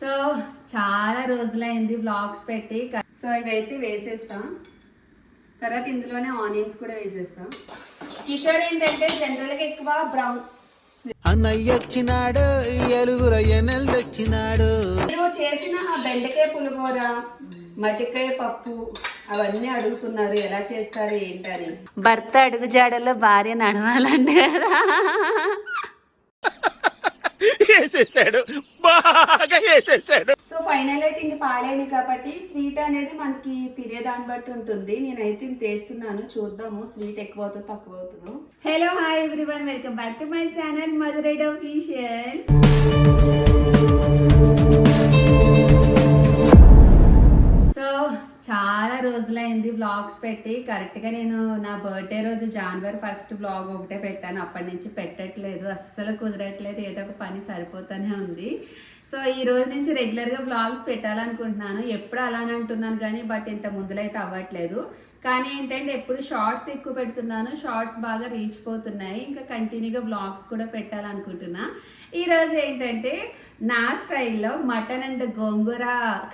So చాలా రోజులైంది vlogs పెట్టి. సో ఇవైతే వేసేస్తాం. తర్వాత ఇందులోనే ఆనియన్స్ కూడా వేసేస్తాం. కిషోర్ ఏంటంటే జనరల్గా ఎక్కువ బ్రౌన్ అన్నయ్య వచ్చినాడు ఎలుగుల ఎన్నెలు తెచ్చినాడు. మీరు చేసిన ఆ బెండకాయ పులిహోర మటికాయ పప్పు అవన్నీ అడుగుతున్నారు ఎలా చేస్తారు ఏంటని. భర్త అడుగు జాడల్లో భార్య నడవాలంటే కదా. వేసేసాడు. బాగా వేసేసాడు. సో ఫైనల్ అయితే ఇంక పాలేని కాబట్టి స్వీట్ అనేది మనకి తినేదాన్ని బట్టి ఉంటుంది. నేనైతే ఇంత వేస్తున్నాను చూద్దాము. స్వీట్ ఎక్కువ అవుతుందో తక్కువ అవుతుందో hello hi everyone welcome back to my channel మధురైడ్ official blogs పెట్టి కరెక్ట్గా నేను నా బర్త్డే రోజు జనవరి ఫస్ట్ బ్లాగ్ ఒకటే పెట్టాను. అప్పటి నుంచి పెట్టట్లేదు. అస్సలు కుదరట్లేదు. ఏదో ఒక పని సరిపోతూనే ఉంది. సో ఈ రోజు నుంచి రెగ్యులర్గా బ్లాగ్స్ పెట్టాలనుకుంటున్నాను. ఎప్పుడు అలానే అంటున్నాను కానీ బట్ ఇంత ముందులైతే అవ్వట్లేదు. కానీ ఏంటంటే ఎప్పుడు షార్ట్స్ ఎక్కువ పెడుతున్నాను. షార్ట్స్ బాగా రీచ్ పోతున్నాయి. ఇంకా కంటిన్యూగా వ్లాగ్స్ కూడా పెట్టాలనుకుంటున్నా. ఈరోజు ఏంటంటే నా స్టైల్లో మటన్ అండ్ గోంగూర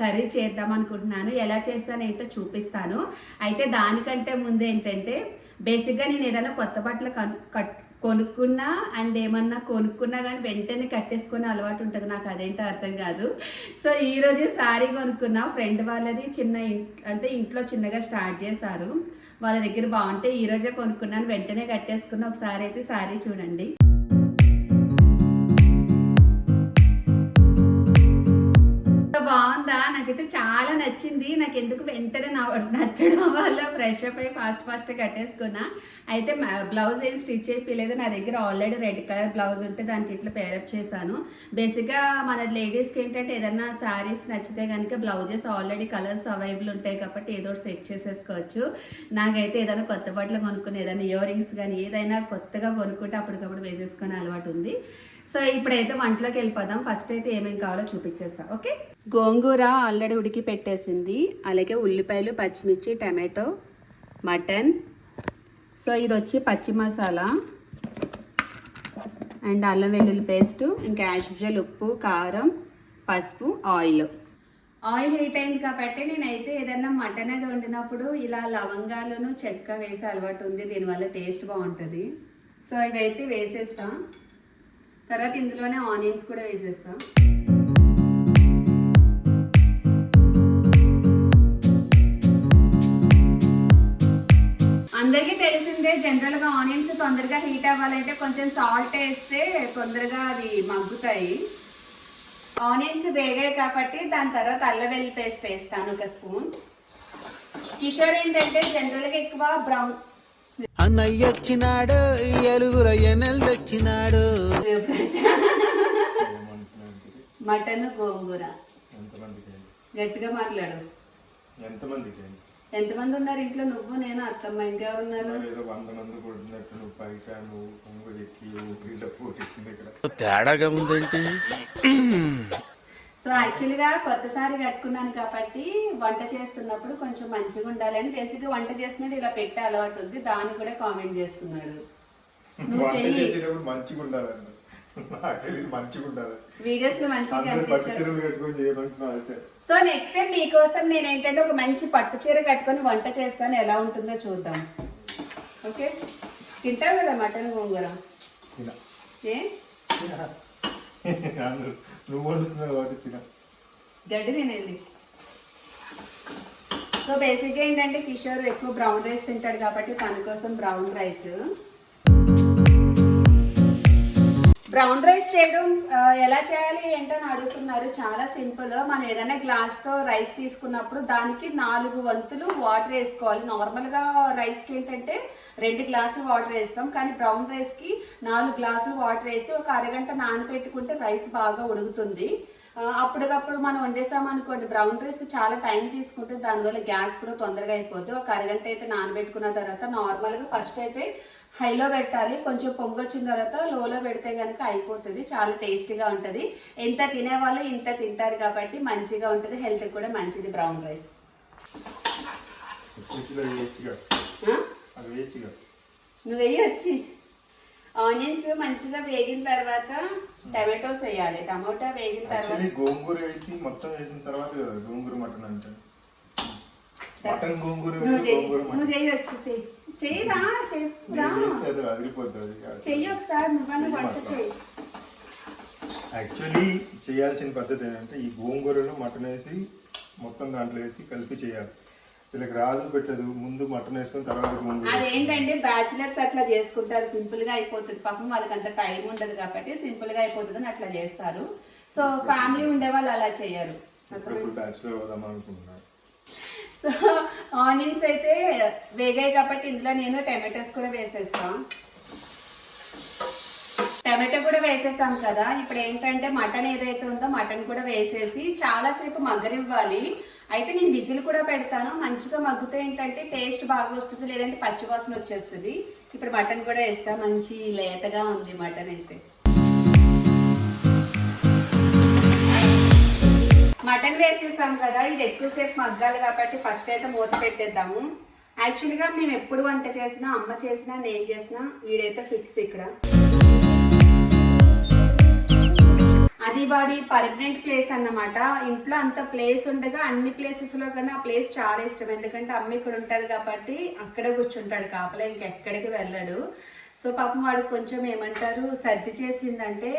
కర్రీ చేద్దాం అనుకుంటున్నాను. ఎలా చేస్తాను ఏంటో చూపిస్తాను. అయితే దానికంటే ముందు ఏంటంటే బేసిక్గా నేను ఏదైనా కొత్త బట్టలు కట్ కొనుక్కున్నా అండ్ ఏమన్నా కొనుక్కున్నా కానీ వెంటనే కట్టేసుకునే అలవాటు ఉంటుంది. నాకు అదేంటో అర్థం కాదు. సో ఈ రోజే శారీ కొనుక్కున్నా. ఫ్రెండ్ వాళ్ళది చిన్న అంటే ఇంట్లో చిన్నగా స్టార్ట్ చేశారు. వాళ్ళ దగ్గర బాగుంటే ఈ రోజే కొనుక్కున్నాను. వెంటనే కట్టేసుకున్న. ఒకసారి అయితే శారీ చూడండి. బాగుందా? నాకైతే చాలా నచ్చింది. నాకు ఎందుకు వెంటనే నా నచ్చడం వల్ల ఫ్రెష్ అప్ అయ్యి ఫాస్ట్ ఫాస్ట్ కట్టేసుకున్నా. అయితే బ్లౌజ్ ఏం స్టిచ్ చేయలేదు నా దగ్గర ఆల్రెడీ రెడ్ కలర్ బ్లౌజ్ ఉంటే దానికి ఇట్లా పేరప్ చేశాను. బేసిక్గా మన లేడీస్కి ఏంటంటే ఏదన్నా శారీస్ నచ్చితే కనుక బ్లౌజెస్ ఆల్రెడీ కలర్స్ అవైలబుల్ ఉంటాయి కాబట్టి ఏదో ఒకటి సెట్ చేసేసుకోవచ్చు. నాకైతే ఏదైనా కొత్త బట్టలు కొనుక్కుని ఏదైనా ఇయర్ రింగ్స్ కానీ ఏదైనా కొత్తగా కొనుక్కుంటే అప్పటికప్పుడు వేసేసుకునే అలవాటు ఉంది. సో ఇప్పుడైతే వంటలోకి వెళ్ళిపోదాం. ఫస్ట్ అయితే ఏమేం కావాలో చూపించేస్తా ఓకే? గోంగూర ఆల్రెడీ ఉడికి పెట్టేసింది. అలాగే ఉల్లిపాయలు పచ్చిమిర్చి టమాటో మటన్. సో ఇది వచ్చి పచ్చి మసాలా. అండ్ అల్లం వెల్లుల్లి పేస్ట్ ఇంకా యాజ్ ఉప్పు కారం పసుపు ఆయిల్. ఆయిల్ హీట్ అయింది కాబట్టి నేనైతే ఏదన్నా మటన్ అది వండినప్పుడు ఇలా లవంగాలను చెక్క వేసే అలవాటు ఉంది. దీనివల్ల టేస్ట్ బాగుంటుంది. సో ఇవైతే వేసేస్తా. తర్వాత ఇందులోనే ఆనియన్స్ కూడా వేసేస్తాం. అందరికీ తెలిసిందే జనరల్గా ఆనియన్స్ తొందరగా హీట్ అవ్వాలంటే కొంచెం సాల్ట్ వేస్తే తొందరగా అది మగ్గుతాయి. ఆనియన్స్ వేగాయి కాబట్టి దాని తర్వాత అల్లం వెల్లి పేస్ట్ వేస్తాను ఒక స్పూన్. కిషోర్ ఏంటంటే జనరల్గా ఎక్కువ బ్రౌన్ అన్నయ్య వచ్చినాడు ఎలుగుల ఎన్నెలు తెచ్చినాడు మటన్ గోంగూర? గట్టిగా మాట్లాడు ఎంతమందికి అయింది? ఎంతమంది ఉన్నారు ఇంట్లో నువ్వు నేను అత్తమ్మ ఇంకా ఉన్నారు తేడాగా ఉందేంటి సో యాక్చువల్గా కొత్తసారి కట్టుకున్నాను కాబట్టి వంట చేస్తున్నప్పుడు కొంచెం మంచిగా ఉండాలని బేసిక్గా వంట చేస్తున్నట్టు ఇలా పెట్టే అలవాటు ఉంది. దాన్ని కూడా కామెంట్ చేస్తున్నాడు నువ్వు చెయ్యి. మంచిగా ఉండాలండి. వీడియోస్ సో నెక్స్ట్ టైం మీకోసం నేను ఏంటంటే ఒక మంచి పట్టు చీర కట్టుకొని వంట చేస్తాను. ఎలా ఉంటుందో చూద్దాం. ఓకే? తింటావు కదా మటన్ గోంగూర? ఏ? నువ్వు వండుతున్నావు కాబట్టి తిన. గడ్డి తినేది. సో బేసిక్గా ఏంటంటే కిషోర్ ఎక్కువ బ్రౌన్ రైస్ తింటాడు కాబట్టి తన కోసం బ్రౌన్ రైస్ బ్రౌన్ రైస్ చేయడం ఎలా చేయాలి ఏంటని అడుగుతున్నారు. చాలా సింపుల్. మనం ఏదైనా గ్లాస్తో రైస్ తీసుకున్నప్పుడు దానికి నాలుగు వంతులు వాటర్ వేసుకోవాలి. నార్మల్గా రైస్కి ఏంటంటే రెండు గ్లాసులు వాటర్ వేస్తాం. కానీ బ్రౌన్ రైస్కి నాలుగు గ్లాసులు వాటర్ వేసి ఒక అరగంట నానబెట్టుకుంటే రైస్ బాగా ఉడుకుతుంది. అప్పటికప్పుడు మనం వండేసాం అనుకోండి. బ్రౌన్ రైస్ చాలా టైం తీసుకుంటుంది. దానివల్ల గ్యాస్ కూడా తొందరగా అయిపోద్ది. ఒక అరగంట అయితే నానబెట్టుకున్న తర్వాత నార్మల్గా ఫస్ట్ అయితే హైలో పెట్టాలి. కొంచెం పొంగొచ్చిన తర్వాత లోలో పెడితే కనుక అయిపోతుంది. చాలా టేస్టీగా ఉంటుంది. ఎంత తినేవాళ్ళు ఇంత తింటారు కాబట్టి మంచిగా ఉంటుంది. హెల్త్ కూడా మంచిది బ్రౌన్ రైస్. నువ్వు వచ్చి ఆనియన్స్ మంచిగా వేగిన తర్వాత టమాటోస్ వేయాలి. టమాటా వేగిన తర్వాత గోంగూర వేసి మొత్తం వేసిన తర్వాత గోంగూర మటన్ అంటే మటన్ గోంగూర నువ్వు వేసి చెయ్యి చెయ్యి రా చెయ్యి ఒకసారి నువ్వన్న వంట చెయ్యి యాక్చువల్లీ చేయాల్సిన పద్ధతి ఏంటంటే ఈ గోంగూరలో మటన్ వేసి మొత్తం దాంట్లో వేసి కలిపి చేయాలి. వీళ్ళకి రాదు పెట్టదు ముందు మటన్ వేసుకొని తర్వాత గోంగూర అదేంటంటే బ్యాచిలర్స్ అట్లా చేసుకుంటారు సింపుల్గా అయిపోతుంది. పాపం వాళ్ళకి అంత టైం ఉండదు కాబట్టి సింపుల్గా అయిపోతుంది అట్లా చేస్తారు. సో ఫ్యామిలీ ఉండే వాళ్ళు అలా చేయరు. సో ఆనియన్స్ అయితే వేగాయి కాబట్టి ఇందులో నేను టమాటోస్ కూడా వేసేస్తాం. టమాటో కూడా వేసేసాం కదా. ఇప్పుడు ఏంటంటే మటన్ ఏదైతే ఉందో మటన్ కూడా వేసేసి చాలాసేపు మగ్గనివ్వాలి. అయితే నేను విజిల్ కూడా పెడతాను. మంచిగా మగ్గుతే ఏంటంటే టేస్ట్ బాగా వస్తుంది లేదంటే పచ్చివాసన వచ్చేస్తుంది. ఇప్పుడు మటన్ కూడా వేస్తా మంచి లేతగా ఉంది మటన్ అయితే. మటన్ వేసేసాం కదా ఇది ఎక్కువసేపు మగ్గాలి కాబట్టి ఫస్ట్ అయితే మూత పెట్టేద్దాము. యాక్చువల్గా మేము ఎప్పుడు వంట చేసినా అమ్మ చేసినా నేను చేసినా వీడైతే ఫిక్స్ ఇక్కడ. అది వాడి పర్మనెంట్ ప్లేస్ అన్నమాట. ఇంట్లో అంత ప్లేస్ ఉండగా అన్ని ప్లేసెస్లో కన్నా ఆ ప్లేస్ చాలా ఇష్టం. ఎందుకంటే అమ్మ ఇక్కడ ఉంటుంది కాబట్టి అక్కడే కూర్చుంటాడు కాపలా ఇంకెక్కడికి వెళ్ళడు. సో పాపం వాడు కొంచెం ఏమంటారు సర్ది చేసిందంటే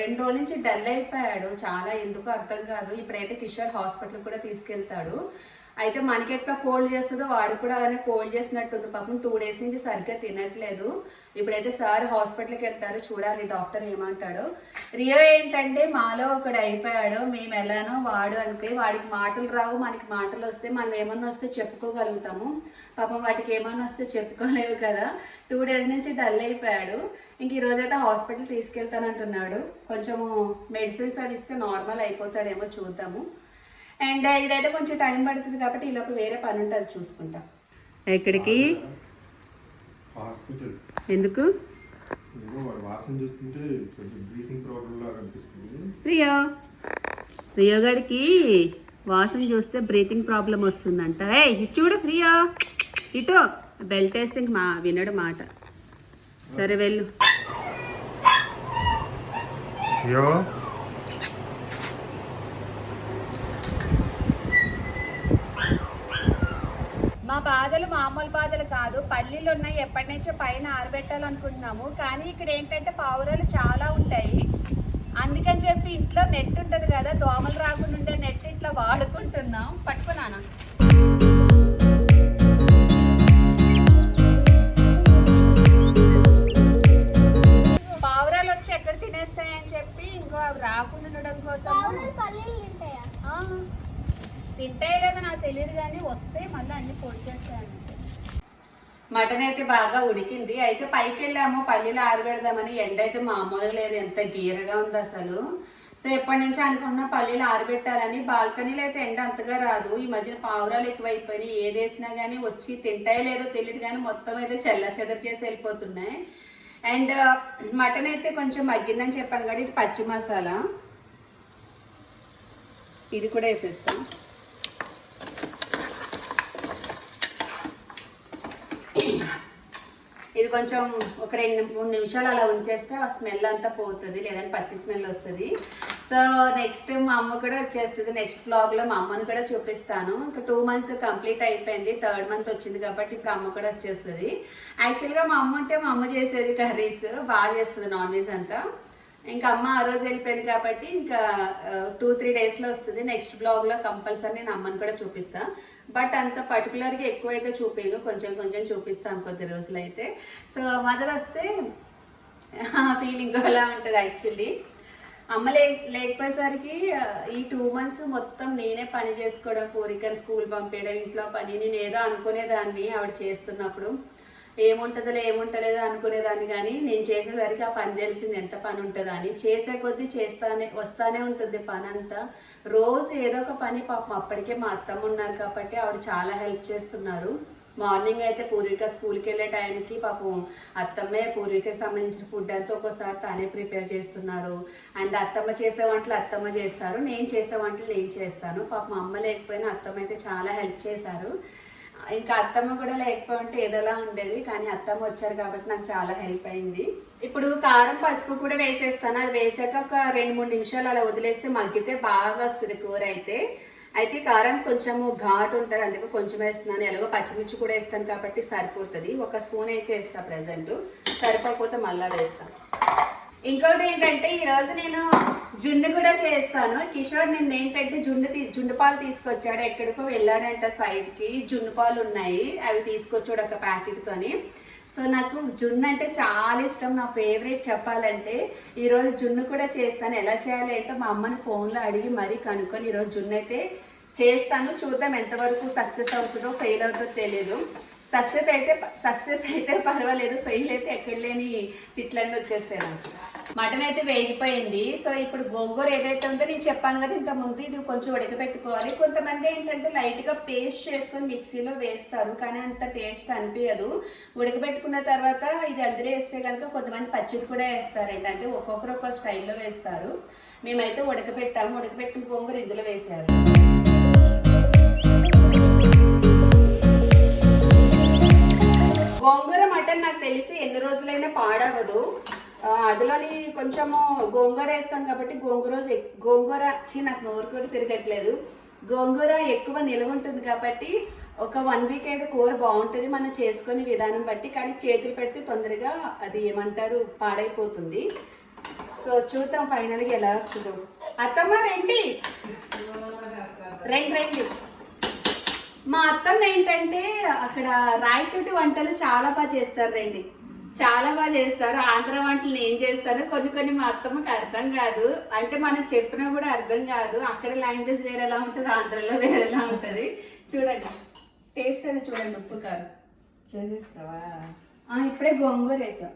రెండు రోజుల నుంచి డల్ అయిపోయాడు. చాలా ఎందుకు అర్థం కాదు. ఇప్పుడైతే కిషోర్ హాస్పిటల్ కూడా తీసుకెళ్తాడు. అయితే మనకి ఎట్లా కోల్డ్ చేస్తుందో వాడు కూడా అలానే కోల్డ్ చేసినట్టుంది. పాపం టూ డేస్ నుంచి సరిగ్గా తినట్లేదు. ఇప్పుడైతే సార్ హాస్పిటల్కి వెళ్తారు. చూడాలి డాక్టర్ ఏమంటాడో. రియో ఏంటంటే మాలో ఒకడు అయిపోయాడు. మేము ఎలానో వాడు అంతే వాడికి మాటలు రావు. మనకి మాటలు వస్తే మనం ఏమన్నా వస్తే చెప్పుకోగలుగుతాము. పాపం వాటికి ఏమన్నా వస్తే చెప్పుకోలేవు కదా. టూ డేస్ నుంచి డల్ అయిపోయాడు. ఇంక ఈ రోజైతే హాస్పిటల్ తీసుకెళ్తానంటున్నాడు. కొంచెము మెడిసిన్స్ అవి ఇస్తే నార్మల్ అయిపోతాడేమో చూద్దాము. అండ్ ఇదైతే కొంచెం టైం పడుతుంది కాబట్టి ఈలోపు వేరే పని ఉంటుంది చూసుకుంటా. ఎక్కడికి? హాస్పిటల్. ఎందుకు? ఏదో వాడు వాసన చూస్తుంటే కొంచెం బ్రీతింగ్ ప్రాబ్లం లాగా అనిపిస్తుంది. రియో రియో గడికి వాసన చూస్తే బ్రీతింగ్ ప్రాబ్లం వస్తుందంట. ఏ ఇటు చూడు రియో ఇటు. బెల్ట్ వేస్తే ఇంక మా వినడు మాట. సరే వెళ్ళు. మా బాధలు మామూలు బాధలు కాదు. పల్లీలు ఉన్నాయి. ఎప్పటి నుంచో పైన ఆరబెట్టాలనుకుంటున్నాము. కానీ ఇక్కడ ఏంటంటే పావురాలు చాలా ఉంటాయి. అందుకని చెప్పి ఇంట్లో నెట్ ఉంటుంది కదా. దోమలు రాకుండా ఉండే నెట్ ఇట్లా వాడుకుంటున్నాం. పట్టుకున్నానా పావురాలు వచ్చి ఎక్కడ తినేస్తాయని చెప్పి ఇంకో రాకుండా ఉండడం కోసం తింటాయి కదా నాకు తెలియదు కానీ వస్తే మళ్ళీ అన్ని పొడి చేస్తాను మటన్ అయితే బాగా ఉడికింది. అయితే పైకి వెళ్ళాము పల్లీలు ఆరబెడదామని. ఎండ అయితే మామూలుగా లేదు. ఎంత గీరగా ఉంది అసలు. సో ఎప్పటి నుంచి అనుకున్నా పల్లీలు ఆరబెట్టాలని. బాల్కనీలో అయితే ఎండ అంతగా రాదు. ఈ మధ్యన పావురాలు ఎక్కువైపోయినాయి. ఏది వేసినా కానీ వచ్చి తింటాయో లేదో తెలియదు కానీ మొత్తం అయితే చెల్ల చెదర చేసి వెళ్ళిపోతున్నాయి. అండ్ మటన్ అయితే కొంచెం మగ్గిందని చెప్పాను కదా. ఇది పచ్చి మసాలా. ఇది కూడా వేసేస్తాం. ఇది కొంచెం ఒక రెండు మూడు నిమిషాలు అలా ఉంచేస్తే ఆ స్మెల్ అంతా పోతుంది లేదంటే పచ్చి స్మెల్ వస్తుంది. సో నెక్స్ట్ మా అమ్మ కూడా వచ్చేస్తుంది. నెక్స్ట్ బ్లాగ్లో మా అమ్మని కూడా చూపిస్తాను. ఇంకా టూ మంత్స్ కంప్లీట్ అయిపోయింది. థర్డ్ మంత్ వచ్చింది కాబట్టి ఇప్పుడు అమ్మ కూడా వచ్చేస్తుంది. యాక్చువల్గా మా అమ్మ ఉంటే మా అమ్మ చేసేది కర్రీస్. బాగా చేస్తుంది నాన్ వెజ్ అంతా. ఇంకా అమ్మ ఆ రోజు వెళ్ళిపోయింది కాబట్టి ఇంకా టూ త్రీ డేస్లో వస్తుంది. నెక్స్ట్ బ్లాగ్లో కంపల్సరీ నేను అమ్మని కూడా చూపిస్తాను బట్ అంత పర్టికులర్గా ఎక్కువైతే చూపించను కొంచెం కొంచెం చూపిస్తాను కొద్ది రోజులు అయితే. సో మదర్ వస్తే ఫీలింగ్ అలా ఉంటుంది యాక్చువల్లీ అమ్మ లే లేకపోయేసరికి ఈ టూ మంత్స్ మొత్తం నేనే పని చేసుకోవడం పూరికని స్కూల్ పంపించడం ఇంట్లో పని నేను ఏదో అనుకునేదాన్ని ఆవిడ చేస్తున్నప్పుడు. ఏముంటుందో ఏముంటలేదో అనుకునేదాన్ని కానీ నేను చేసేసరికి ఆ పని తెలిసింది. ఎంత పని ఉంటుందో అని. చేసే కొద్దీ చేస్తానే వస్తానే ఉంటుంది పని అంతా రోజు ఏదో ఒక పని పాపం. అప్పటికే మా అత్తమ్మ ఉన్నారు కాబట్టి ఆవిడ చాలా హెల్ప్ చేస్తున్నారు. మార్నింగ్ అయితే పూర్విక స్కూల్కి వెళ్ళే టైంకి పాపం అత్తమ్మే పూర్వికకి సంబంధించిన ఫుడ్ అంతా ఒక్కోసారి తానే ప్రిపేర్ చేస్తున్నారు. అండ్ అత్తమ్మ చేసే వంటలు అత్తమ్మ చేస్తారు. నేను చేసే వంటలు నేను చేస్తాను. పాపం అమ్మ లేకపోయినా అత్తమ్మ అయితే చాలా హెల్ప్ చేశారు. ఇంకా అత్తమ్మ కూడా లేకపోతే ఏదోలా ఉండేది కానీ అత్తమ్మ వచ్చారు కాబట్టి నాకు చాలా హెల్ప్ అయింది. ఇప్పుడు కారం పసుపు కూడా వేసేస్తాను. అది వేసాక ఒక రెండు మూడు నిమిషాలు అలా వదిలేస్తే మగ్గితే బాగా వస్తుంది కూర అయితే. అయితే కారం కొంచెము ఘాటు ఉంటుంది అందుకే కొంచెం వేస్తున్నాను. ఎలాగో పచ్చిమిర్చి కూడా వేస్తాను కాబట్టి సరిపోతుంది. ఒక స్పూన్ అయితే వేస్తాను ప్రజెంట్ సరిపోకపోతే మళ్ళీ వేస్తాను ఇంకోటి ఏంటంటే ఈరోజు నేను జున్ను కూడా చేస్తాను. కిషోర్ నిన్న ఏంటంటే జున్ను తీ జున్ను పాలు తీసుకొచ్చాడు. ఎక్కడికో వెళ్ళాడంట సైడ్కి. జున్ను పాలు ఉన్నాయి. అవి తీసుకొచ్చాడు ఒక ప్యాకెట్తోని సో నాకు జున్ను అంటే చాలా ఇష్టం. నా ఫేవరెట్ చెప్పాలంటే ఈరోజు జున్ను కూడా చేస్తాను. ఎలా చేయాలి అంటే మా అమ్మని ఫోన్లో అడిగి మరీ కనుక్కొని ఈరోజు జున్ను అయితే చేస్తాను. చూద్దాం ఎంతవరకు సక్సెస్ అవుతుందో ఫెయిల్ అవుతుందో తెలియదు సక్సెస్ అయితే సక్సెస్ అయితే పర్వాలేదు ఫెయిల్ అయితే ఎక్కడ లేని తిట్లన్నీ వచ్చేస్తాయి నాకు. మటన్ అయితే వేగిపోయింది. సో ఇప్పుడు గోంగూర ఏదైతే ఉందో నేను చెప్పాను కదా ఇంత ముందు ఇది కొంచెం ఉడకబెట్టుకోవాలి. కొంతమంది ఏంటంటే లైట్గా పేస్ట్ చేసుకొని మిక్సీలో వేస్తారు కానీ అంత టేస్ట్ అనిపించదు. ఉడకబెట్టుకున్న తర్వాత ఇది అందులో వేస్తే కనుక కొంతమంది పచ్చిది కూడా వేస్తారండి. అంటే ఒక్కొక్కరు ఒక్కొక్క స్టైల్లో వేస్తారు. మేమైతే ఉడకబెట్టాము. ఉడకబెట్టిన గోంగూర ఇందులో వేసారు గోంగూర మటన్ నాకు తెలిసి ఎన్ని రోజులైనా పాడవదు. ఆ, అందులోని కొంచెము గోంగూర వేస్తాం కాబట్టి గోంగూర రోజు గోంగూర వచ్చి నాకు నోరు కూడా తిరగట్లేదు. గోంగూర ఎక్కువ నిల్వ ఉంటుంది కాబట్టి ఒక వన్ వీక్ అయితే కూర బాగుంటుంది. మనం చేసుకునే విధానం బట్టి కానీ చేతులు పెడితే తొందరగా అది ఏమంటారు పాడైపోతుంది. సో చూద్దాం ఫైనల్గా ఎలా వస్తుందో. అత్తమ్మ రండి. రండి రండి. మా అత్తమ్మ ఏంటంటే అక్కడ రాయచోటి వంటలు చాలా బాగా చేస్తారు రండి చాలా బాగా చేస్తారు. ఆంధ్ర వంటలు ఏం చేస్తారు కొన్ని కొన్ని మా అత్తమ్మకి అర్థం కాదు. అంటే మనం చెప్పినా కూడా అర్థం కాదు. అక్కడ లాంగ్వేజ్ వేరేలా ఉంటుంది ఆంధ్రలో వేరేలా ఉంటుంది. చూడండి. టేస్ట్ అది చూడండి ఉప్పు కారం. చేసేస్తావా? ఆ, ఇప్పుడే గోంగూర వేసాం.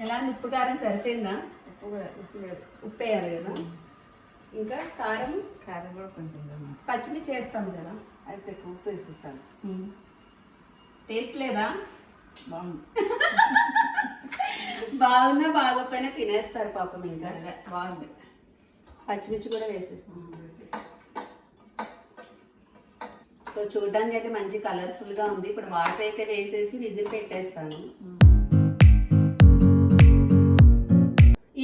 ఎలా? ఉప్పు కారం సరిపోయిందా? ఉప్పు కూడా ఉప్పు లేదు ఉప్పు వేయాలి కదా? ఇంకా కారం? కారం కూడా కొంచెం. పచ్చిమిర్చి చేస్తాం కదా? అయితే ఉప్పు వేసేసాను. టేస్ట్ లేదా? బాగుంది. బాగున్నా బాగోపోయినా తినేస్తారు పాపం ఇంకా. బాగుంది. పచ్చిమిర్చి కూడా వేసేస్తాం. సో చూడడానికి అయితే మంచి కలర్ఫుల్గా ఉంది. ఇప్పుడు వాటర్ అయితే వేసేసి విజిల్ పెట్టేస్తాను.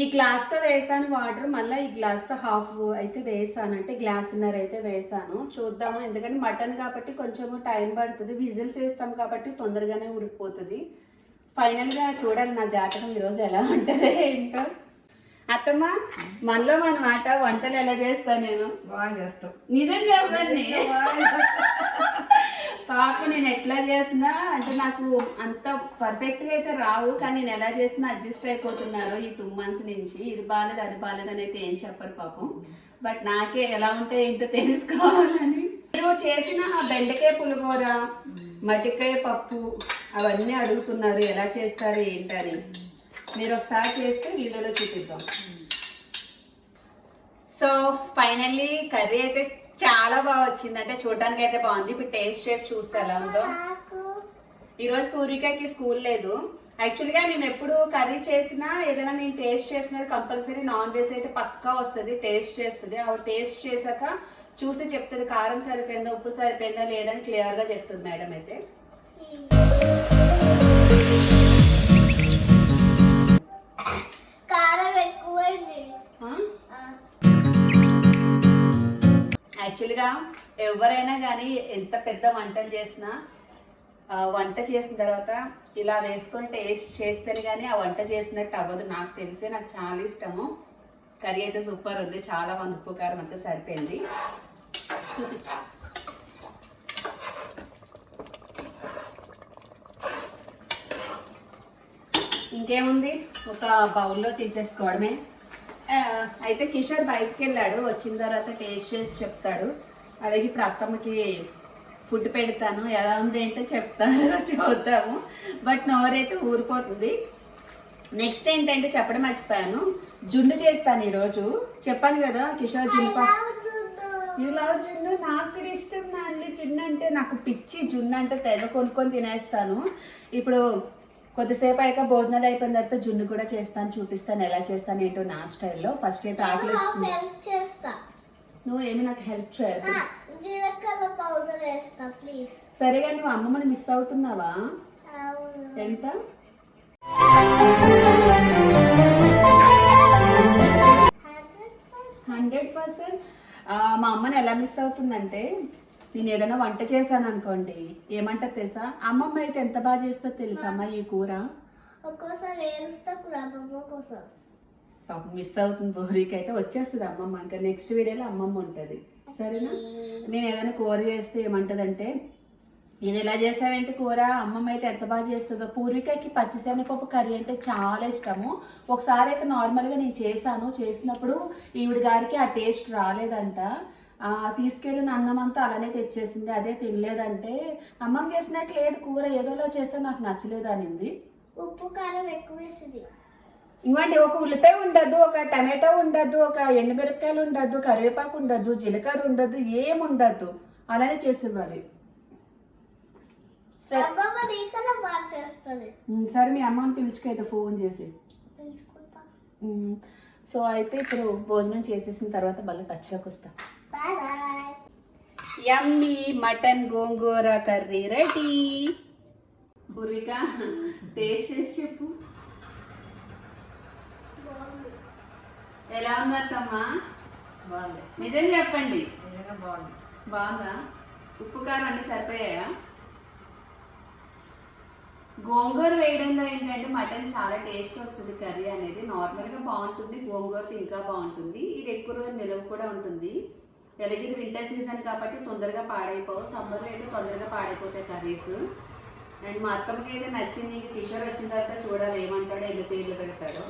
ఈ గ్లాస్తో వేసాను వాటర్ మళ్ళీ ఈ గ్లాస్తో హాఫ్ అయితే వేసాను. అంటే గ్లాసున్నర అయితే వేసాను. చూద్దాము. ఎందుకంటే మటన్ కాబట్టి కొంచెము టైం పడుతుంది. విజిల్స్ వేస్తాం కాబట్టి తొందరగానే ఉడికిపోతుంది. ఫైనల్గా చూడాలి నా జాతకం ఈరోజు ఎలా ఉంటుంది ఏంటో. అత్తమ్మ మనలో మన మాట వంటలు ఎలా చేస్తాను నేను? బాగా చేస్తావు నిజం చెప్పండి. పాప నేను ఎట్లా చేసినా అంటే నాకు అంత పర్ఫెక్ట్గా అయితే రావు కానీ నేను ఎలా చేసినా అడ్జస్ట్ అయిపోతున్నారు ఈ టూ మంత్స్ నుంచి. ఇది బాగాలేదు అది బాగాలేదు అని అయితే ఏం చెప్పరు పాపం. బట్ నాకే ఎలా ఉంటే ఏంటో తెలుసుకోవాలని. నేను చేసిన ఆ బెండకాయ పులిహోర మటికాయ పప్పు అవన్నీ అడుగుతున్నారు ఎలా చేస్తారు ఏంటని మీరు ఒకసారి చేస్తే వీడియోలో చూపిద్దాం. సో ఫైనల్లీ కర్రీ అయితే చాలా బాగా వచ్చింది అంటే చూడడానికి అయితే బాగుంది. ఇప్పుడు టేస్ట్ చేసి చూస్తే ఎలా ఉందో. ఈరోజు పూర్వికకి స్కూల్ లేదు. యాక్చువల్గా మేము ఎప్పుడు కర్రీ చేసినా ఏదైనా నేను టేస్ట్ చేసినది కంపల్సరీ నాన్ వెజ్ అయితే పక్కా వస్తుంది టేస్ట్ చేస్తుంది. ఆవిడ టేస్ట్ చేశాక చూసి చెప్తుంది కారం సరిపోయిందా ఉప్పు సరిపోయిందా లేదని క్లియర్గా చెప్తుంది మేడం అయితే. యాక్చువల్గా ఎవరైనా కానీ ఎంత పెద్ద వంటలు చేసినా వంట చేసిన తర్వాత ఇలా వేసుకొని టేస్ట్ చేస్తేనే కానీ ఆ వంట చేసినట్టు అవ్వదు. నాకు తెలిస్తే నాకు చాలా ఇష్టము. కర్రీ అయితే సూపర్ ఉంది. చాలా మంది ఉప్పు కారం అంతా సరిపోయింది. చూపించు. ఇంకేముంది? ఒక బౌల్లో తీసేసుకోవడమే. అయితే కిషోర్ బయటికి వెళ్ళాడు వచ్చిన తర్వాత టేస్ట్ చేసి చెప్తాడు. అలాగే ఇప్పుడు అత్తమ్మకి ఫుడ్ పెడతాను. ఎలా ఉంది ఏంటో చెప్తాను చూద్దాము. బట్ నోరైతే ఊరిపోతుంది. నెక్స్ట్ ఏంటంటే చెప్పడం మర్చిపోయాను. జున్ను చేస్తాను ఈరోజు. చెప్పాను కదా కిషోర్ యూ లవ్ జున్ను. నాకు ఇష్టం నాన్న జున్ను అంటే నాకు పిచ్చి జున్ను అంటే తెగ కొనుక్కొని తినేస్తాను. ఇప్పుడు కొద్దిసేపు అయ్యాక భోజనాలు అయిపోయిన తర్వాత జున్ను కూడా చేస్తాను చూపిస్తాను ఎలా చేస్తాను ఏంటో నా స్టైల్లో. ఫస్ట్ అయితే చేస్తా. నువ్వు ఏమి నాకు హెల్ప్ చేయదు ప్లీజ్. సరేగా నువ్వు అమ్మమ్మని మిస్ అవుతున్నావా? ఎంత? Hundred percent. మా అమ్మని ఎలా మిస్ అవుతుందంటే నేను ఏదైనా వంట చేశాను అనుకోండి ఏమంటారు తెలుసా? అమ్మమ్మ అయితే ఎంత బాగా చేస్తుందో తెలుసా అమ్మ ఈ కూర? ఒక్కోసారి పాపం మిస్ అవుతుంది బోరికి అయితే వచ్చేస్తుంది అమ్మమ్మ. ఇంకా నెక్స్ట్ వీడియోలో అమ్మమ్మ ఉంటుంది. సరేనా? నేను ఏదైనా కూర చేస్తే ఏమంటదంటే ఇది ఎలా చేసావంటే కూర? అమ్మమ్మ అయితే ఎంత బాగా చేస్తుందో. పూర్వికకి పచ్చిశనగపప్పు కర్రీ అంటే చాలా ఇష్టము. ఒకసారి అయితే నార్మల్గా నేను చేశాను. చేసినప్పుడు ఈవిడ గారికి ఆ టేస్ట్ రాలేదంట. తీసుకెళ్ళిన అన్నం అంతా అలానే తెచ్చేసింది. అదే తినలేదంటే అమ్మమ్మ చేసినట్లు లేదు కూర ఏదోలో చేసా నాకు నచ్చలేదు అనింది. ఉప్పు కారం ఎక్కువ వేసింది. ఇంకోండి ఒక ఉల్లిపాయ ఉండద్దు ఒక టమాటో ఉండద్దు ఒక ఎండుమిరపకాయలు ఉండద్దు కరివేపాకు ఉండద్దు జీలకర్ర ఉండద్దు ఏం ఉండద్దు. అలానే చేసేవారి. సరే. మీ అమ్మని పిలుచుకైతే ఫోన్ చేసి సో అయితే ఇప్పుడు భోజనం చేసేసిన తర్వాత మళ్ళీ టచ్లోకి వస్తా yummy mutton gongura curry ready. Purvika taste చేసి చెప్పు. ఎలా ఉందమ్మా బాగుంది. నిజం చెప్పండి. నిజంగా బాగుంది. బాగా ఉప్పు కారం అన్ని సరిపోయాయా? గోంగూర వేయడంలో ఏంటంటే మటన్ చాలా టేస్ట్ వస్తుంది కర్రీ అనేది. నార్మల్గా బాగుంటుంది గోంగూరతో ఇంకా బాగుంటుంది. ఇది ఎక్కువ రోజు నిలవ కూడా ఉంటుంది. ఎలాగే ఇది వింటర్ సీజన్ కాబట్టి తొందరగా పాడైపోవు. సమ్మర్లో అయితే తొందరగా పాడైపోతాయి కర్రీస్. అండ్ మా అత్తమ్మకి అయితే నచ్చింది ఇంక కిషోర్ వచ్చిన తర్వాత చూడాలి ఏమంటాడో ఎన్ని పేర్లు పెడతాడో.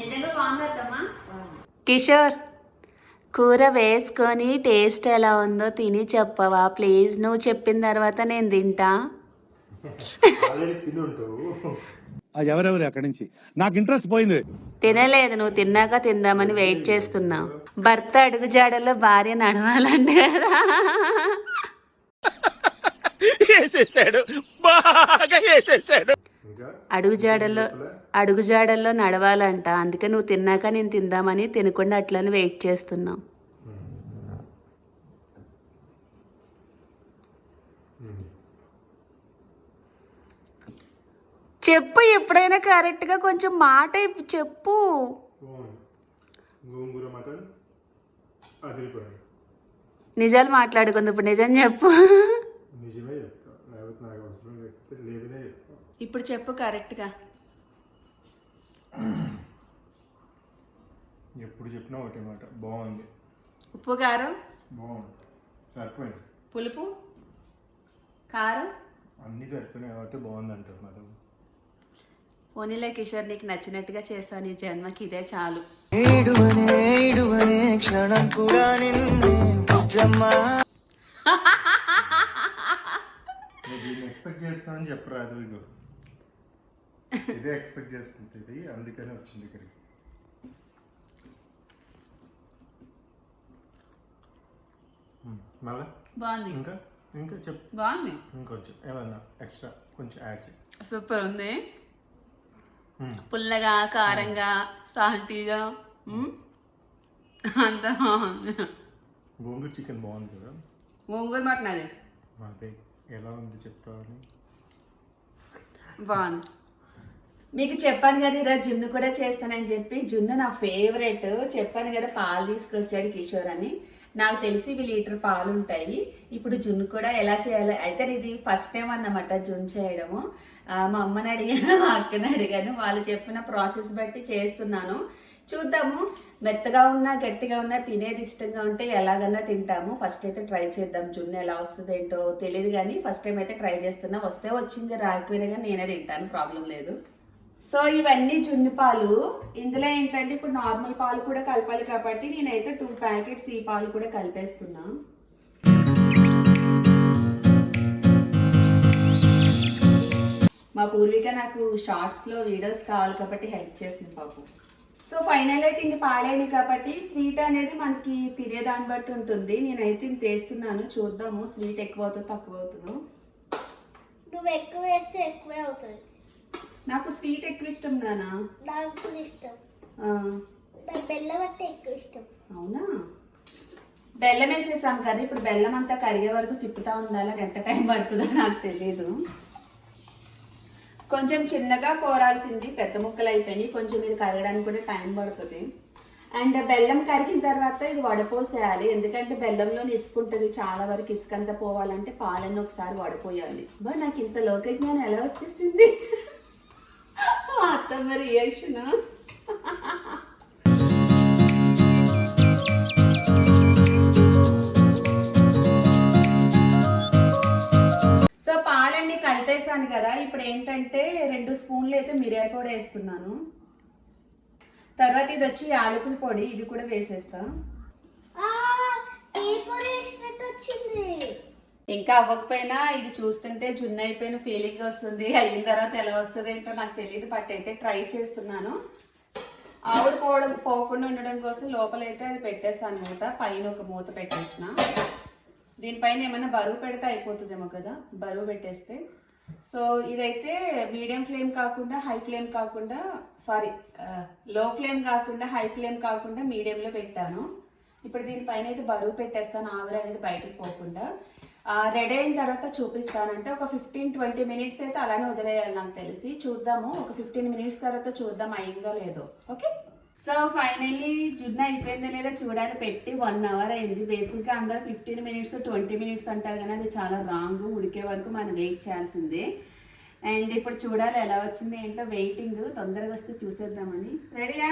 నిజంగా బాగుంది అత్తమ్మ? బాగుంది కిషోర్ కూర వేసుకొని టేస్ట్ ఎలా ఉందో తిని చెప్పవా ప్లీజ్ నువ్వు చెప్పిన తర్వాత నేను తింటా. ఆల్రెడీ తిని ఉంటావు ఎవరెవరు అక్కడి నుంచి? నాకు ఇంట్రెస్ట్ పోయింది. తినలేదు నువ్వు తిన్నాక తిందామని వెయిట్ చేస్తున్నా. భర్త అడుగు జాడల్లో భార్య నడవాలంటే కదా. అడుగు జాడల్లో అడుగు జాడల్లో నడవాలంట. అందుకే నువ్వు తిన్నాక నేను తిందామని తినకుండా అట్లని వెయిట్ చేస్తున్నా. చెప్పు ఎప్పుడైనా కరెక్ట్గా కొంచెం మాట చెప్పు. బాగుంది గోంగూర మటన్ అదిరిపోయింది. నిజాలు మాట్లాడుకుంది ఇప్పుడు నిజం చెప్పు. నిజమే చెప్తా. లేకపోతే నాకు అవసరం లేకపోతే లేదనే చెప్తా. ఇప్పుడు చెప్పు కరెక్ట్గా. ఎప్పుడు చెప్పినా ఒకటే మాట బాగుంది. ఉప్పు కారం? బాగుంది. సరిపోయింది. పులుపు? కారం? అన్నీ సరిపోయినాయి కాబట్టి బాగుంది అంటారు మాధవ్ పోనీలే కిషోర్ నీకు నచ్చినట్టుగా చేస్తాను ఈ జన్మకి ఇదే చాలు. క్షణం కూడా ఎక్స్పెక్ట్ చెప్పరాదు ఇదో ఇదే ఎక్స్పెక్ట్ చేస్తుంది అందుకనే వచ్చింది ఇక్కడికి. మళ్ళా? బాగుంది. ఇంకా? ఇంకా చెప్పు. బాగుంది. ఇంకొంచెం ఏమన్నా ఎక్స్ట్రా కొంచెం యాడ్ చేయి. సూపర్ ఉంది. పుల్లగా కారంగా సాల్టీగా మ్మ్. అంతా బాగుంది. గోంగూర చికెన్ బాగుంది కదా? గోంగూర మటన్ అది. అదే ఎలా ఉంది చెప్తావని? బాగుంది. మీకు చెప్పాను కదా ఈరోజు జున్ను కూడా చేస్తానని చెప్పి జున్ను నా ఫేవరెట్ చెప్పాను కదా పాలు తీసుకొచ్చాడు కిషోర్ అని. నాకు తెలిసి ఇవి లీటర్ పాలు ఉంటాయి. ఇప్పుడు జున్ను కూడా ఎలా చేయాలి? అయితే ఇది ఫస్ట్ టైం అన్నమాట జున్ను చేయడము. మా అమ్మని అడిగాను మా అక్కని అడిగాను. వాళ్ళు చెప్పిన ప్రాసెస్ బట్టి చేస్తున్నాను. చూద్దాము. మెత్తగా ఉన్నా గట్టిగా ఉన్నా తినేది ఇష్టంగా ఉంటే ఎలాగన్నా తింటాము. ఫస్ట్ అయితే ట్రై చేద్దాం. జున్ను ఎలా వస్తుంది ఏంటో తెలియదు కానీ ఫస్ట్ టైం అయితే ట్రై చేస్తున్నా. వస్తే వచ్చింది. రాకపోయినా కానీ నేనే తింటాను. ప్రాబ్లం లేదు. సో ఇవన్నీ జున్ను పాలు. ఇందులో ఏంటంటే ఇప్పుడు నార్మల్ పాలు కూడా కలపాలి కాబట్టి నేనైతే టూ ప్యాకెట్స్ ఈ పాలు కూడా కలిపేస్తున్నా. మా పూర్విక నాకు షార్ట్స్లో వీడియోస్ కావాలి కాబట్టి హెల్ప్ చేసింది పాపం సో ఫైనల్ అయితే ఇంక పాలైంది కాబట్టి స్వీట్ అనేది మనకి తినేదాన్ని బట్టి ఉంటుంది. నేనైతే ఇంత వేస్తున్నాను చూద్దాము. స్వీట్ ఎక్కువ అవుతుందో తక్కువ అవుతుందో. నువ్వు ఎక్కువ వేస్తే ఎక్కువే అవుతుంది. నాకు స్వీట్ ఎక్కువ ఇష్టం నానా. నాకు ఇష్టం. బెల్లం అంటే ఎక్కువ ఇష్టం. అవునా? బెల్లం వేసేసాం కదా ఇప్పుడు బెల్లం అంతా కరిగే వరకు తిప్పుతా ఉండాలి. ఎంత టైం పడుతుందో నాకు తెలియదు కొంచెం చిన్నగా కోరాల్సింది పెద్ద ముక్కలు అయిపోయినాయి. కొంచెం ఇది కరగడానికి కూడా టైం పడుతుంది. అండ్ బెల్లం కరిగిన తర్వాత ఇది వడపోసేయాలి. ఎందుకంటే బెల్లంలో ఇసుకుంటుంది. చాలా వరకు ఇసుకంతా పోవాలంటే పాలన్నీ ఒకసారి వడపోయాలి. బా నాకు ఇంత లోక జ్ఞానం ఎలా వచ్చేసింది? అత్తమ్మ రియాక్షన్ సో పాలన్నీ కలిపేసాను కదా ఇప్పుడు ఏంటంటే రెండు స్పూన్లు అయితే మిరియాల పొడి వేస్తున్నాను. తర్వాత ఇది వచ్చి యాలకుల పొడి ఇది కూడా వేసేస్తా. ఆ, టీ పొడి వేసినట్టు వచ్చింది. ఇంకా అవ్వకపోయినా ఇది చూస్తుంటే జున్ను అయిపోయిన ఫీలింగ్ వస్తుంది. అయిన తర్వాత ఎలా వస్తుంది ఏంటో నాకు తెలియదు బట్ అయితే ట్రై చేస్తున్నాను. ఆవిడ పోవడం పోకుండా ఉండడం కోసం లోపలైతే అది పెట్టేసాను మూత పైన ఒక మూత పెట్టేసిన. దీనిపైన ఏమైనా బరువు పెడితే అయిపోతుందేమో కదా బరువు పెట్టేస్తే. సో ఇదైతే మీడియం ఫ్లేమ్ కాకుండా హై ఫ్లేమ్ కాకుండా సారీ లో ఫ్లేమ్ కాకుండా హై ఫ్లేమ్ కాకుండా మీడియంలో పెట్టాను. ఇప్పుడు దీనిపైన అయితే బరువు పెట్టేస్తాను ఆవిరి అనేది బయటకు పోకుండా. రెడీ అయిన తర్వాత చూపిస్తానంటే ఒక ఫిఫ్టీన్ ట్వంటీ మినిట్స్ అయితే అలానే వదిలేయాలి నాకు తెలిసి. చూద్దాము. ఒక ఫిఫ్టీన్ మినిట్స్ తర్వాత చూద్దాం అయిందో లేదో. ఓకే సో ఫైనల్లీ జున్ను అయిపోయిందో లేదో చూడాలి. పెట్టి వన్ అవర్ అయింది. బేసిక్గా అందరు ఫిఫ్టీన్ మినిట్స్ ట్వంటీ మినిట్స్ అంటారు కానీ అది చాలా రాంగ్ ఉడికే వరకు మనం వెయిట్ చేయాల్సిందే. అండ్ ఇప్పుడు చూడాలి ఎలా వచ్చింది ఏంటో వెయిటింగ్ తొందరగా వస్తే చూసేద్దామని. రెడీయా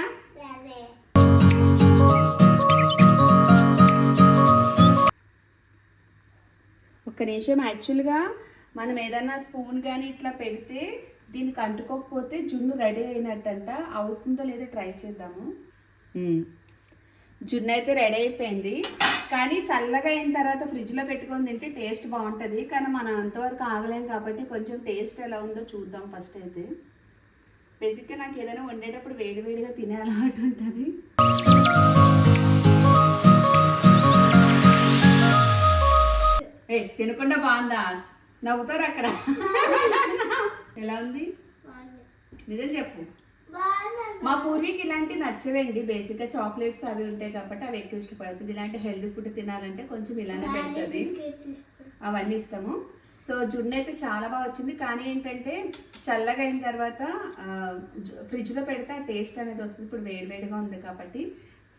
ఒక్క నిమిషం. యాక్చువల్గా మనం ఏదన్నా స్పూన్ కానీ ఇట్లా పెడితే దీనికి అంటుకోకపోతే జున్ను రెడీ అయినట్టంట. అవుతుందో లేదో ట్రై చేద్దాము. జున్ను అయితే రెడీ అయిపోయింది. కానీ చల్లగా అయిన తర్వాత ఫ్రిడ్జ్లో పెట్టుకొని తింటే టేస్ట్ బాగుంటుంది. కానీ మనం అంతవరకు ఆగలేం కాబట్టి కొంచెం టేస్ట్ ఎలా ఉందో చూద్దాం ఫస్ట్ అయితే. బేసిక్గా నాకు ఏదైనా వండేటప్పుడు వేడివేడిగా తినే అలవాటు ఉంటుంది. ఏ తినకుండా బాగుందా? నవ్వుతారు అక్కడ. ఎలా ఉంది. నిజం చెప్పు. మా పూర్వీకి ఇలాంటి నచ్చవండి. బేసిక్గా చాక్లెట్స్ అవి ఉంటాయి కాబట్టి అవి ఎక్కువ ఇష్టపడుతుంది ఇలాంటి హెల్తీ ఫుడ్ తినాలంటే కొంచెం ఇలానే పెడుతుంది. అవన్నీ ఇష్టము. సో జున్ను అయితే చాలా బాగా వచ్చింది. కానీ ఏంటంటే చల్లగా అయిన తర్వాత ఫ్రిడ్జ్లో పెడితే ఆ టేస్ట్ అనేది వస్తుంది. ఇప్పుడు వేడివేడిగా ఉంది కాబట్టి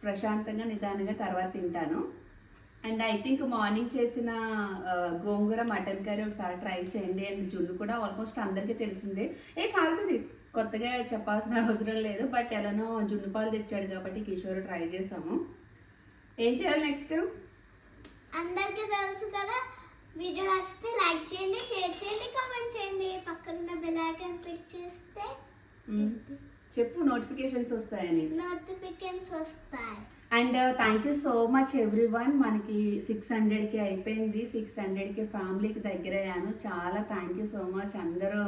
ప్రశాంతంగా నిదానంగా తర్వాత తింటాను. అండ్ ఐ థింక్ మార్నింగ్ చేసిన గోంగూర మటన్ కర్రీ ఒకసారి ట్రై చేయండి. అండ్ జున్ను కూడా ఆల్మోస్ట్ అందరికీ తెలిసిందే. ఏ కాలుతుంది కొత్తగా చెప్పాల్సిన అవసరం లేదు. బట్ ఎలానో జున్ను పాలు తెచ్చాడు కాబట్టి కిషోర్ ట్రై చేసాము ఏం చేయాలి నెక్స్ట్ అందరికీ తెలుసు కదా. వీడియో వస్తే లైక్ చేయండి షేర్ చేయండి కామెంట్ చేయండి. పక్కన బెల్ ఐకాన్ క్లిక్ చేస్తే చెప్పు నోటిఫికేషన్స్ వస్తాయని. నోటిఫికేషన్స్ వస్తాయి. And thank you so much everyone మనకి సిక్స్ హండ్రెడ్కి అయిపోయింది. సిక్స్ హండ్రెడ్కి ఫ్యామిలీకి దగ్గర అయ్యాను చాలా థ్యాంక్ యూ సో మచ్ అందరూ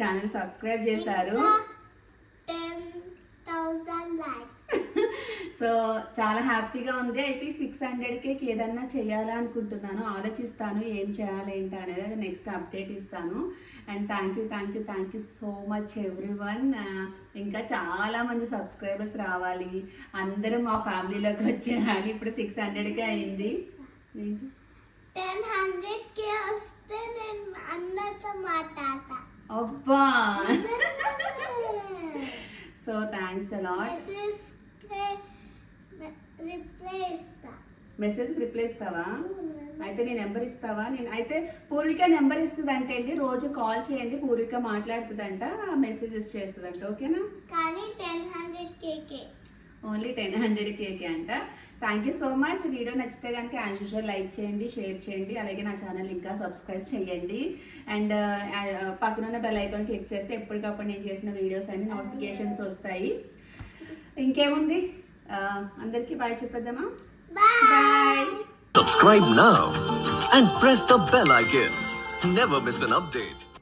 ఛానల్ సబ్స్క్రైబ్ చేశారు. టెన్ థౌజండ్ లైక్ సో చాలా హ్యాపీగా ఉంది. అయితే సిక్స్ హండ్రెడ్కి ఏదన్నా చేయాలా అనుకుంటున్నాను. ఆలోచిస్తాను ఏం చేయాలి ఏంటి అనేది నెక్స్ట్ అప్డేట్ ఇస్తాను. And thank you thank you thank you so much everyone ఇంకా చాలా మంది సబ్స్క్రైబర్స్ రావాలి. అందరూ మా ఫ్యామిలీలోకి వచ్చేయాలి. ఇప్పుడు సిక్స్ హండ్రెడ్కే అయింది? టెన్ వస్తే నేను అందరితో మాట్లాడతా. అబ్బా! So thanks a lot message reply ఇస్తావా అయితే నీ నెంబర్ ఇస్తావా? నేను అయితే పూర్విక నెంబర్ ఇస్తుంది అంటే అండి రోజు కాల్ చేయండి పూర్విక మాట్లాడుతుందంట మెసేజెస్ చేస్తుందంట ఓకేనా? కానీ ten hundred KK only ten hundred KK అంట. Thank you so much video నచ్చితే కనుక యాజ్ యూజువల్ లైక్ చేయండి షేర్ చేయండి అలాగే నా ఛానల్ ఇంకా సబ్స్క్రైబ్ చేయండి. అండ్ పక్కన ఉన్న బెల్ ఐకాన్ క్లిక్ చేస్తే ఎప్పటికప్పుడు నేను చేసిన వీడియోస్ అన్ని నోటిఫికేషన్స్ వస్తాయి. ఇంకేముంది అందరికీ bye చెప్పేద్దామా bye Subscribe now and press the bell icon. Never miss an update.